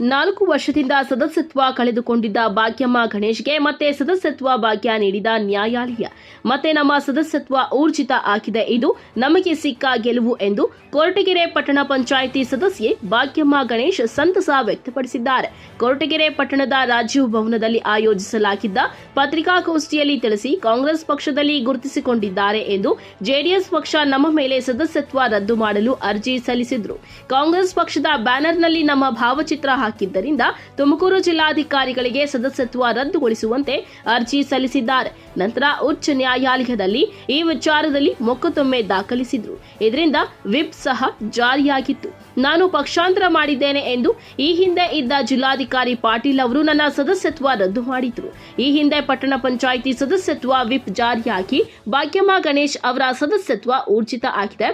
ನಾಲ್ಕು ವರ್ಷದಿಂದ ಸದಸ್ಯತ್ವ ಕಳೆದುಕೊಂಡಿದ್ದ ಭಾಗ್ಯಮ್ಮ ಗಣೇಶ್ಗೆ ಮತ್ತೆ ಸದಸ್ಯತ್ವ ಭಾಗ್ಯ ನೀಡಿದ ನ್ಯಾಯಾಲಯ. ಮತ್ತೆ ನಮ್ಮ ಸದಸ್ಯತ್ವ ಊರ್ಜಿತ ಹಾಕಿದೆ ಇದು ನಮಗೆ ಸಿಕ್ಕ ಗೆಲುವು ಎಂದು ಕೊರಟಗೆರೆ ಪಟ್ಟಣ ಪಂಚಾಯಿತಿ ಸದಸ್ಯೆ ಭಾಗ್ಯಮ್ಮ ಗಣೇಶ್ ಸಂತಸ ವ್ಯಕ್ತಪಡಿಸಿದ್ದಾರೆ. ಕೊರಟಗೆರೆ ಪಟ್ಟಣದ ರಾಜೀವ್ ಭವನದಲ್ಲಿ ಆಯೋಜಿಸಲಾಗಿದ್ದ ಪತ್ರಿಕಾಗೋಷ್ಠಿಯಲ್ಲಿ ತಿಳಿಸಿ ಕಾಂಗ್ರೆಸ್ ಪಕ್ಷದಲ್ಲಿ ಗುರುತಿಸಿಕೊಂಡಿದ್ದಾರೆ ಎಂದು ಜೆಡಿಎಸ್ ಪಕ್ಷ ನಮ್ಮ ಮೇಲೆ ಸದಸ್ಯತ್ವ ರದ್ದು ಮಾಡಲು ಅರ್ಜಿ ಸಲ್ಲಿಸಿದ್ರು. ಕಾಂಗ್ರೆಸ್ ಪಕ್ಷದ ಬ್ಯಾನರ್ನಲ್ಲಿ ನಮ್ಮ ಭಾವಚಿತ್ರ ಹಾಕಿದ್ದರಿಂದ ತುಮಕೂರು ಜಿಲ್ಲಾಧಿಕಾರಿಗಳಿಗೆ ಸದಸ್ಯತ್ವ ರದ್ದುಗೊಳಿಸುವಂತೆ ಅರ್ಜಿ ಸಲ್ಲಿಸಿದ್ದಾರೆ. ನಂತರ ಉಚ್ಚ ನ್ಯಾಯಾಲಯದಲ್ಲಿ ಈ ವಿಚಾರದಲ್ಲಿ ಮೊಕದ್ದಮೆ ದಾಖಲಿಸಿದ್ರು. ಇದರಿಂದ ವಿಪ್ ಸಹ ಜಾರಿಯಾಗಿತ್ತು. ನಾನು ಪಕ್ಷಾಂತರ ಮಾಡಿದ್ದೇನೆ ಎಂದು ಈ ಹಿಂದೆ ಇದ್ದ ಜಿಲ್ಲಾಧಿಕಾರಿ ಪಾಟೀಲ್ ಅವರು ನನ್ನ ಸದಸ್ಯತ್ವ ರದ್ದು ಮಾಡಿದ್ರು. ಈ ಹಿಂದೆ ಪಟ್ಟಣ ಪಂಚಾಯಿತಿ ಸದಸ್ಯತ್ವ ವಿಪ್ ಜಾರಿಯಾಗಿ ಭಾಗ್ಯಮ್ಮ ಗಣೇಶ್ ಅವರ ಸದಸ್ಯತ್ವ ಊರ್ಜಿತ ಆಗಿದೆ.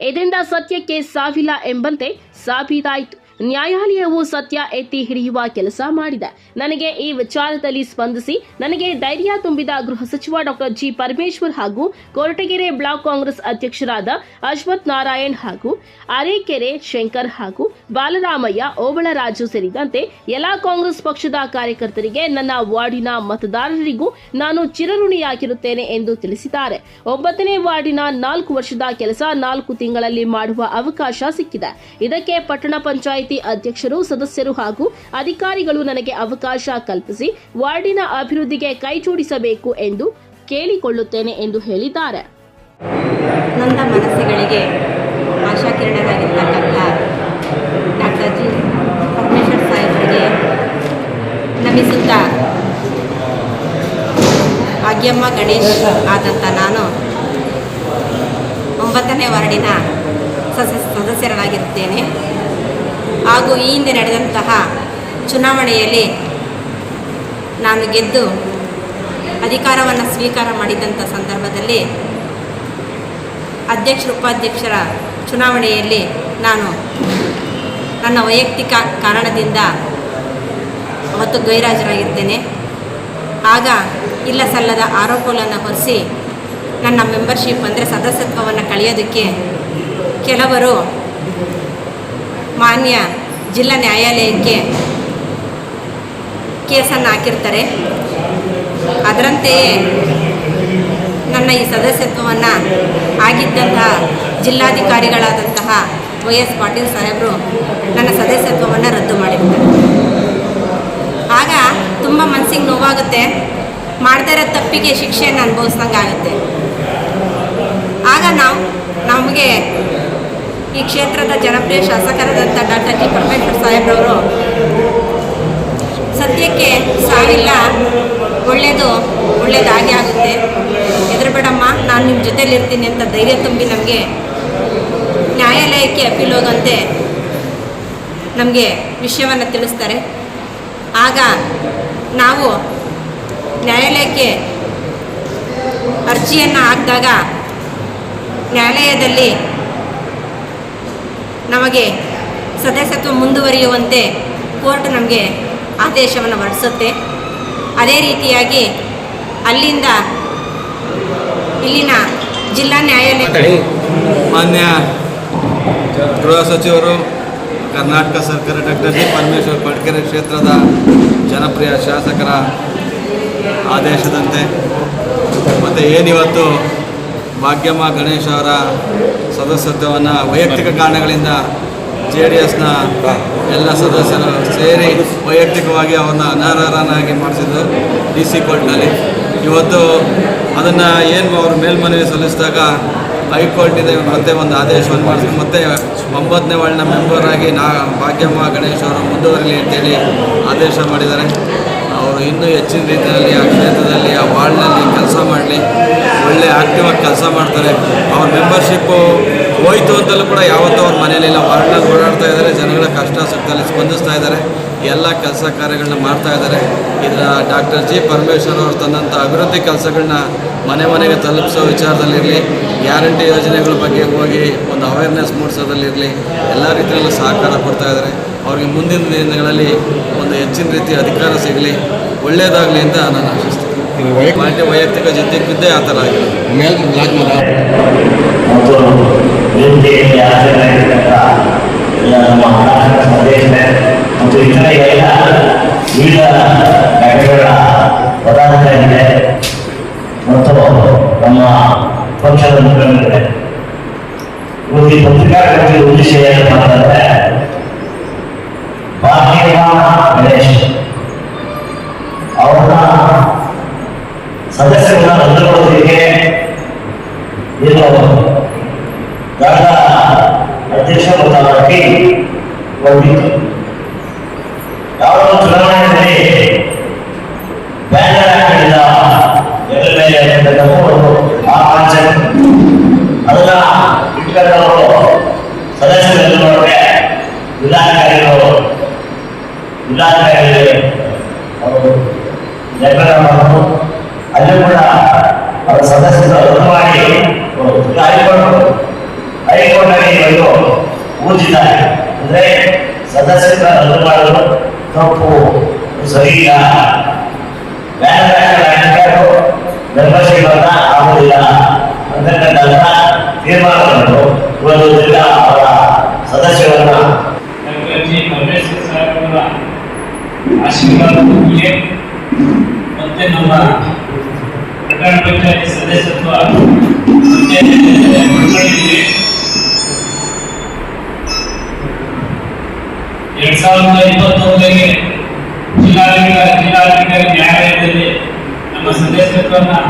ಇದರಿಂದ ಸತ್ಯಕ್ಕೆ ಸಾವಿಲ್ಲ ಎಂಬಂತೆ ಸಾಬೀತಾಯಿತು. ನ್ಯಾಯಾಲಯವು ಸತ್ಯ ಎತ್ತಿ ಹಿಡಿಯುವ ಕೆಲಸ ಮಾಡಿದೆ. ನನಗೆ ಈ ವಿಚಾರದಲ್ಲಿ ಸ್ಪಂದಿಸಿ, ನನಗೆ ಧೈರ್ಯ ತುಂಬಿದ ಗೃಹ ಸಚಿವ ಡಾಕ್ಟರ್ ಜಿ ಪರಮೇಶ್ವರ್ ಹಾಗೂ ಕೊರಟಗೆರೆ ಬ್ಲಾಕ್ ಕಾಂಗ್ರೆಸ್ ಅಧ್ಯಕ್ಷರಾದ ಅಶ್ವಥ್ ನಾರಾಯಣ್ ಹಾಗೂ ಅರೇಕೆರೆ ಶಂಕರ್ ಹಾಗೂ ಬಾಲರಾಮಯ್ಯ ಓಬಳರಾಜು ಸೇರಿದಂತೆ ಎಲ್ಲಾ ಕಾಂಗ್ರೆಸ್ ಪಕ್ಷದ ಕಾರ್ಯಕರ್ತರಿಗೆ ನನ್ನ ವಾರ್ಡಿನ ಮತದಾರರಿಗೂ ನಾನು ಚಿರಋಣಿಯಾಗಿರುತ್ತೇನೆ ಎಂದು ತಿಳಿಸಿದ್ದಾರೆ. ಒಂಬತ್ತನೇ ವಾರ್ಡಿನ ನಾಲ್ಕು ವರ್ಷದ ಕೆಲಸ ನಾಲ್ಕು ತಿಂಗಳಲ್ಲಿ ಮಾಡುವ ಅವಕಾಶ ಸಿಕ್ಕಿದೆ. ಇದಕ್ಕೆ ಪಟ್ಟಣ ಪಂಚಾಯಿತಿ ಅಧ್ಯಕ್ಷರು, ಸದಸ್ಯರು ಹಾಗೂ ಅಧಿಕಾರಿಗಳು ನನಗೆ ಅವಕಾಶ ಕಲ್ಪಿಸಿ ವಾರ್ಡಿನ ಅಭಿವೃದ್ಧಿಗೆ ಕೈಜೋಡಿಸಬೇಕು ಎಂದು ಕೇಳಿಕೊಳ್ಳುತ್ತೇನೆ ಎಂದು ಹೇಳಿದ್ದಾರೆ. ನೊಂದ ಮನಸ್ಸುಗಳಿಗೆ ಆಶಾಕಿರಣರಾಗಿರ್ತಕ್ಕಂಥ ಡಾಕ್ಟರ್ ಜಿ ಪರಮೇಶ್ವರ್ ಸಾಹೇಬರಿಗೆ ನಮಿಸುತ್ತಾ ಭಾಗ್ಯಮ್ಮ ಗಣೇಶ್ ಆದಂಥ ನಾನು ಒಂಬತ್ತನೇ ವಾರ್ಡಿನ ಸದಸ್ಯ ಸದಸ್ಯರಾಗಿರುತ್ತೇನೆ ಹಾಗೂ ಈ ಹಿಂದೆ ನಡೆದಂತಹ ಚುನಾವಣೆಯಲ್ಲಿ ನಾನು ಗೆದ್ದು ಅಧಿಕಾರವನ್ನು ಸ್ವೀಕಾರ ಮಾಡಿದಂಥ ಸಂದರ್ಭದಲ್ಲಿ ಅಧ್ಯಕ್ಷ ಉಪಾಧ್ಯಕ್ಷರ ಚುನಾವಣೆಯಲ್ಲಿ ನಾನು ನನ್ನ ವೈಯಕ್ತಿಕ ಕಾರಣದಿಂದ ಅವತ್ತು ಗೈರಾಜರಾಗಿರ್ತೇನೆ. ಆಗ ಇಲ್ಲ ಸಲ್ಲದ ಆರೋಪಗಳನ್ನು ಹೊರಿಸಿ ನನ್ನ ಮೆಂಬರ್ಶಿಪ್ ಅಂದರೆ ಸದಸ್ಯತ್ವವನ್ನು ಕಳೆಯೋದಕ್ಕೆ ಕೆಲವರು ಮಾನ್ಯ ಜಿಲ್ಲಾ ನ್ಯಾಯಾಲಯಕ್ಕೆ ಕೇಸನ್ನು ಹಾಕಿರ್ತಾರೆ. ಅದರಂತೆಯೇ ನನ್ನ ಈ ಸದಸ್ಯತ್ವವನ್ನು ಆಗಿದ್ದಂತಹ ಜಿಲ್ಲಾಧಿಕಾರಿಗಳಾದಂತಹ ವೈ ಎಸ್ ಪಾಟೀಲ್ ಸಾಹೇಬರು ನನ್ನ ಸದಸ್ಯತ್ವವನ್ನು ರದ್ದು ಮಾಡಿರ್ತಾರೆ ಆಗ ತುಂಬ ಮನಸ್ಸಿಗೆ ನೋವಾಗುತ್ತೆ, ಮಾಡದೇ ಇರೋ ತಪ್ಪಿಗೆ ಶಿಕ್ಷೆಯನ್ನು ಅನುಭವಿಸ್ದಂಗೆ ಆಗುತ್ತೆ ಆಗ ನಾವು ನಮಗೆ ಈ ಕ್ಷೇತ್ರದ ಜನಪ್ರಿಯ ಶಾಸಕರಾದಂಥ ಡಾಕ್ಟರ್ ಜಿ. ಪರಮೇಶ್ವರ್ ಸಾಹೇಬ್ರವರು, ಸದ್ಯಕ್ಕೆ ಸಾವಿಲ್ಲ ಒಳ್ಳೆಯದು ಒಳ್ಳೇದಾಗಿ ಆಗುತ್ತೆ. ಹೆದರಬೇಡಮ್ಮ ನಾನು ನಿಮ್ಮ ಜೊತೆಯಲ್ಲಿರ್ತೀನಿ ಅಂತ ಧೈರ್ಯ ತುಂಬಿ ನಮಗೆ ನ್ಯಾಯಾಲಯಕ್ಕೆ ಅಪೀಲ್ ನಮಗೆ ವಿಷಯವನ್ನು ತಿಳಿಸ್ತಾರೆ. ಆಗ ನಾವು ನ್ಯಾಯಾಲಯಕ್ಕೆ ಅರ್ಜಿಯನ್ನು ಹಾಕಿದಾಗ ನ್ಯಾಯಾಲಯದಲ್ಲಿ ನಮಗೆ ಸದಸ್ಯತ್ವ ಮುಂದುವರಿಯುವಂತೆ ಕೋರ್ಟ್ ನಮಗೆ ಆದೇಶವನ್ನು ಹೊರಡಿಸುತ್ತೆ. ಅದೇ ರೀತಿಯಾಗಿ ಅಲ್ಲಿಂದ ಇಲ್ಲಿನ ಜಿಲ್ಲಾ ನ್ಯಾಯಾಲಯ ಮಾನ್ಯ ಗೃಹ ಸಚಿವರು, ಕರ್ನಾಟಕ ಸರ್ಕಾರ ಡಾಕ್ಟರ್ ಜಿ ಪರಮೇಶ್ವರ್ ಪಡ್ಕೆರೆ ಕ್ಷೇತ್ರದ ಜನಪ್ರಿಯ ಶಾಸಕರ ಆದೇಶದಂತೆ, ಮತ್ತು ಏನಿವತ್ತು ಭಾಗ್ಯಮ್ಮ ಗಣೇಶ್ ಅವರ ಸದಸ್ಯತ್ವವನ್ನು ವೈಯಕ್ತಿಕ ಕಾರಣಗಳಿಂದ ಜೆ ಡಿ ಎಸ್ನ ಎಲ್ಲ ಸದಸ್ಯರು ಸೇರಿ ವೈಯಕ್ತಿಕವಾಗಿ ಅವ್ರನ್ನ ಅನರ್ಹರನ್ನಾಗಿ ಮಾಡಿಸಿದ್ರು ಡಿ ಸಿ ಕೋರ್ಟ್ನಲ್ಲಿ. ಇವತ್ತು ಅದನ್ನು ಏನು ಅವರು ಮೇಲ್ಮನವಿ ಸಲ್ಲಿಸಿದಾಗ ಹೈಕೋರ್ಟಿಂದ ಮತ್ತೆ ಒಂದು ಆದೇಶವನ್ನು ಮಾಡಿಸಿ ಮತ್ತೆ ಒಂಬತ್ತನೇ ವಾರ್ಡ್ನ ಮೆಂಬರಾಗಿ ನಾ ಭಾಗ್ಯಮ್ಮ ಗಣೇಶ್ ಅವರು ಮುಂದುವರಲಿ ಅಂತೇಳಿ ಆದೇಶ ಮಾಡಿದ್ದಾರೆ. ಅವರು ಇನ್ನೂ ಹೆಚ್ಚಿನ ರೀತಿಯಲ್ಲಿ ಆ ಕ್ಷೇತ್ರದಲ್ಲಿ, ಆ ವಾರ್ಡ್ನಲ್ಲಿ ಕೆಲಸ ಮಾಡಲಿ. ಒಳ್ಳೆ ಆಕ್ಟಿವ್ ಆಗಿ ಕೆಲಸ ಮಾಡ್ತಾರೆ. ಅವ್ರ ಮೆಂಬರ್ಶಿಪ್ಪು ಹೋಯ್ತು ಅಂತಲೂ ಕೂಡ ಯಾವತ್ತೂ ಅವ್ರ ಮನೇಲಿಲ್ಲ ವಾರ್ಡ್ನಲ್ಲಿ ಓಡಾಡ್ತಾ ಇದ್ದಾರೆ, ಜನಗಳ ಕಷ್ಟ ಸುಖದಲ್ಲಿ ಸ್ಪಂದಿಸ್ತಾ ಇದ್ದಾರೆ. ಎಲ್ಲ ಕೆಲಸ ಕಾರ್ಯಗಳನ್ನ ಮಾಡ್ತಾ ಇದ್ದಾರೆ. ಇದರ ಡಾಕ್ಟರ್ ಜಿ ಪರಮೇಶ್ವರ್ ಅವರು ತಂದಂಥ ಅಭಿವೃದ್ಧಿ ಕೆಲಸಗಳನ್ನ ಮನೆ ಮನೆಗೆ ತಲುಪಿಸೋ ವಿಚಾರದಲ್ಲಿರಲಿ, ಗ್ಯಾರಂಟಿ ಯೋಜನೆಗಳ ಬಗ್ಗೆ ಹೋಗಿ ಒಂದು ಅವೇರ್ನೆಸ್ ಮೂಡಿಸೋದಲ್ಲಿರಲಿ, ಎಲ್ಲ ರೀತಿಯಲ್ಲೂ ಸಹಕಾರ ಕೊಡ್ತಾ ಇದ್ದಾರೆ. ಅವ್ರಿಗೆ ಮುಂದಿನ ದಿನಗಳಲ್ಲಿ ಒಂದು ಹೆಚ್ಚಿನ ರೀತಿಯ ಅಧಿಕಾರ ಸಿಗಲಿ. ಒಳ್ಳೆಯದಾಗಲಿ ಅಂತ ನಾನು ಆಶಿಸ್ತೀನಿ. माझे ವೈಯಕ್ತಿಕ ಜೊತೆಗಿದ್ದೇ ಆ ಥರ ಆಗಿದೆ ಮೇಲ್ ಲಾಜ್ ಮರ ಮತ್ತು ನಿಮಗೆ ಯಾತ್ರೆಗಳಾಗಿರ್ತಕ್ಕಂಥ ನಮ್ಮ ಮಹಾರಾಷ್ಟ್ರ ಪ್ರದೇಶ ಮತ್ತು ಇತರ ಎಲ್ಲ ವಿವಿಧ ಘಟಕಗಳ ಪದಾಧಿಕಾರಿಗಳೇ ಮತ್ತು ನಮ್ಮ ಪಕ್ಷದ ಮುಖಂಡರಿದೆ ಇವತ್ತು ಪತ್ರಿಕಾಗೋಷ್ಠಿ ಉದ್ದೇಶ ಏನಪ್ಪ ಅಂತಂದ್ರೆ ಬಾಲ್ಯ ಬೆಳೆ होती है ये तो दादा अध्यक्ष होता है होती ಯಾವತ್ತೂ ಚುನಾವಣೆಯಲ್ಲಿ ಬ್ಯಾನರ್ ಹಾಕಿದ ಎಮ್ ಎಲ್ ಎ ಆ ಪಂಚಾಯತ್ ಅದನ್ನ ಇಟ್ಕೊಂಡವರು ಸದಸ್ಯರೊಳಗೆ ಇಲಾಖೆಗಳು ಇಲಾಖೆಯಲ್ಲಿ ಅವರು ನಿರ್ಮಾಣ ಮಾಡೋದು ಅಲ್ಲೂ ಕೂಡ ಅವರ ಸದಸ್ಯರು ಮಾಡಿ ಹೈಕೋರ್ಟ್ ಹೈಕೋರ್ಟ್ನಲ್ಲಿ ಇವತ್ತು ಊರ್ಜಿತ ಅಂದ್ರೆ ಸದಸ್ಯರ ರದ್ದು ಮಾಡಲು ತಪ್ಪು ಸರಿ ಇಲ್ಲ ಮೆಂಬರ್ಶಿಪ್ ಆಗುವುದಿಲ್ಲ ಅಂತಕ್ಕಂಥ ತೀರ್ಮಾನವನ್ನು ಇವತ್ತು ಜಿಲ್ಲಾ ಅವರ ಸದಸ್ಯರನ್ನ ಆಶೀರ್ವಾದ ಮತ್ತೆ ನಮ್ಮ ಪ್ರಧಾನ ಪಂಚಾಯತಿ ಸದಸ್ಯತ್ವ ಎರಡ್ ಸಾವಿರದ ಇಪ್ಪತ್ತೊಂದಕ್ಕೆ ಜಿಲ್ಲಾಧಿಕಾರಿ ಜಿಲ್ಲಾಧಿಕಾರಿ ನ್ಯಾಯಾಲಯದಲ್ಲಿ ನಮ್ಮ ಸದಸ್ಯತ್ವವನ್ನು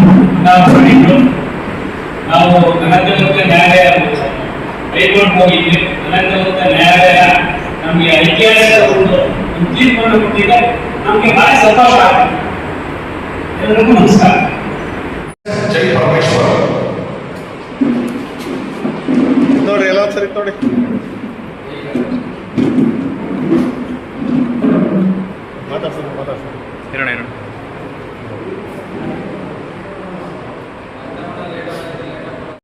ನಾವು ಮಾಡಿದ್ದು ನಾವು ಘನತೆಯುಕ್ತ ನ್ಯಾಯಾಲಯ ಹೈಕೋರ್ಟ್ ಹೋಗಿದ್ವಿ. ಘನತೆಯುಕ್ತ ನ್ಯಾಯಾಲಯ ನಮಗೆ ಐತಿಹಾಸಿಕ ಒಂದು ತೀರ್ಪನ್ನು ಕೊಟ್ಟಿದೆ ನಮಗೆ ಭಾರಿ ಸಂತೋಷ ಆಗಿದೆ ಎಲ್ಲರಿಗೂ ನಮಸ್ಕಾರ. ಒಂದ್ಸರಿ ನೋಡಿ ಮಾತಾಡ್ಸೋದು ಮಾತಾಡ್ಸೋದು ಇರೋಣ ಇರೋಣ.